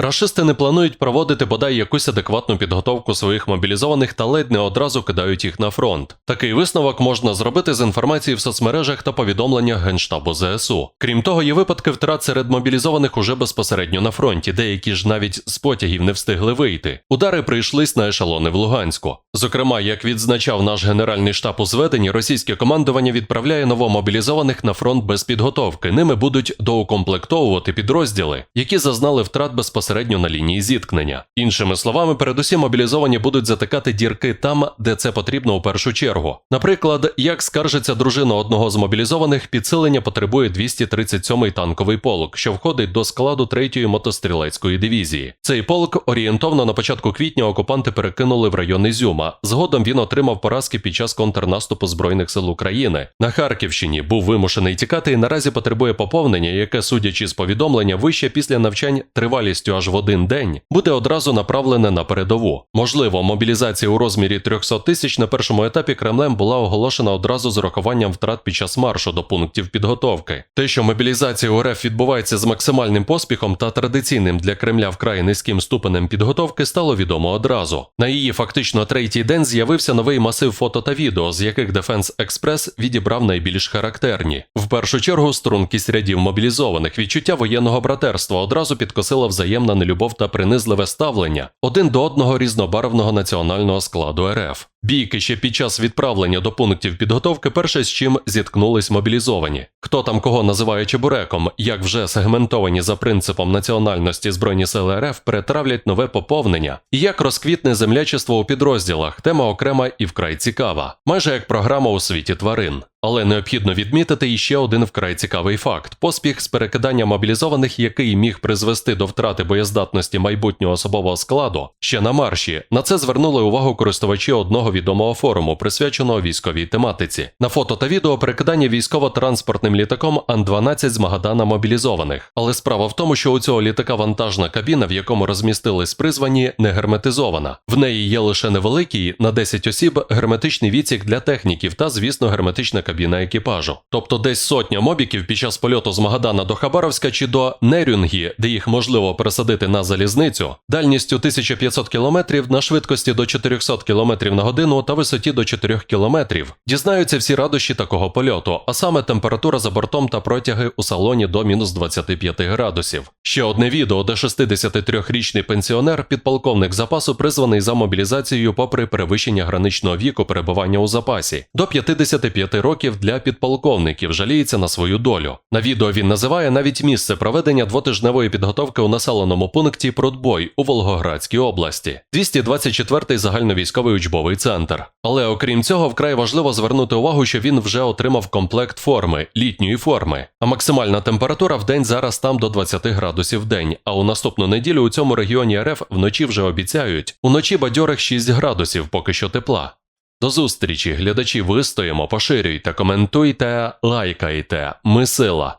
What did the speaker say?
Рашисти не планують проводити бодай якусь адекватну підготовку своїх мобілізованих та ледь не одразу кидають їх на фронт. Такий висновок можна зробити з інформації в соцмережах та повідомленнях Генштабу ЗСУ. Крім того, є випадки втрат серед мобілізованих уже безпосередньо на фронті, деякі ж навіть з потягів не встигли вийти. Удари прийшлись на ешелони в Луганську. Зокрема, як відзначав наш генеральний штаб у зведенні, російське командування відправляє новомобілізованих на фронт без підготовки. Ними будуть доукомплектовувати підрозділи, які зазнали втрат безпосередньо на лінії зіткнення. Іншими словами, передусім мобілізовані будуть затикати дірки там, де це потрібно у першу чергу. Наприклад, як скаржиться дружина одного з мобілізованих, підсилення потребує 237-й танковий полк, що входить до складу 3-ї мотострілецької дивізії. Цей полк орієнтовно на початку квітня окупанти перекинули в район Ізюма. Згодом він отримав поразки під час контрнаступу Збройних сил України. На Харківщині був вимушений тікати і наразі потребує поповнення, яке, судячи з повідомлення, вище після навчань тривалістю аж в один день, буде одразу направлене на передову. Можливо, мобілізація у розмірі 300 тисяч на першому етапі Кремлем була оголошена одразу з урахуванням втрат під час маршу до пунктів підготовки. Те, що мобілізація у РФ відбувається з максимальним поспіхом та традиційним для Кремля вкрай низьким ступенем підготовки, стало відомо одразу. На її фактично третій день з'явився новий масив фото та відео, з яких Defense Express відібрав найбільш характерні. В першу чергу стрункість рядів мобілізованих, відчуття воєнного братерства одразу підкосила взаємна нелюбов та принизливе ставлення один до одного різнобарвного національного складу РФ. Бійки ще під час відправлення до пунктів підготовки перше з чим зіткнулись мобілізовані. Хто там кого називає чебуреком, як вже сегментовані за принципом національності Збройні сили РФ перетравлять нове поповнення, і як розквітне землячество у підрозділах, тема окрема і вкрай цікава, майже як програма у світі тварин. Але необхідно відмітити іще один вкрай цікавий факт: поспіх з перекидання мобілізованих, який міг призвести до втрати боєздатності майбутнього особового складу, ще на марші. На це звернули увагу користувачі одного відомого форуму, присвяченого військовій тематиці. На фото та відео перекидання військово-транспортним літаком Ан-12 з Магадана мобілізованих. Але справа в тому, що у цього літака вантажна кабіна, в якому розмістились призвані, не герметизована. В неї є лише невеликий на 10 осіб герметичний відсік для техніків та, звісно, герметична кабіна екіпажу. Тобто десь сотня мобіків під час польоту з Магадана до Хабаровська чи до Нерюнгі, де їх можливо пересадити на залізницю, дальністю 1500 км на швидкості до 400 км на годину та висоті до 4 км, дізнаються всі радощі такого польоту, а саме температура за бортом та протяги у салоні до мінус 25 градусів. Ще одне відео, де 63-річний пенсіонер, підполковник запасу, призваний за мобілізацією попри перевищення граничного віку перебування у запасі до 55 років для підполковників, жаліється на свою долю. На відео він називає навіть місце проведення двотижневої підготовки у населеному пункті Прудбой у Волгоградській області, 224-й загальновійськовий учбовий центр. Але окрім цього, вкрай важливо звернути увагу, що він вже отримав комплект форми, літньої форми. А максимальна температура в день зараз там до 20 градусів день. А у наступну неділю у цьому регіоні РФ вночі вже обіцяють уночі бадьорих 6 градусів, поки що тепла. До зустрічі, глядачі, вистоїмо, поширюйте, коментуйте, лайкайте. Ми сила.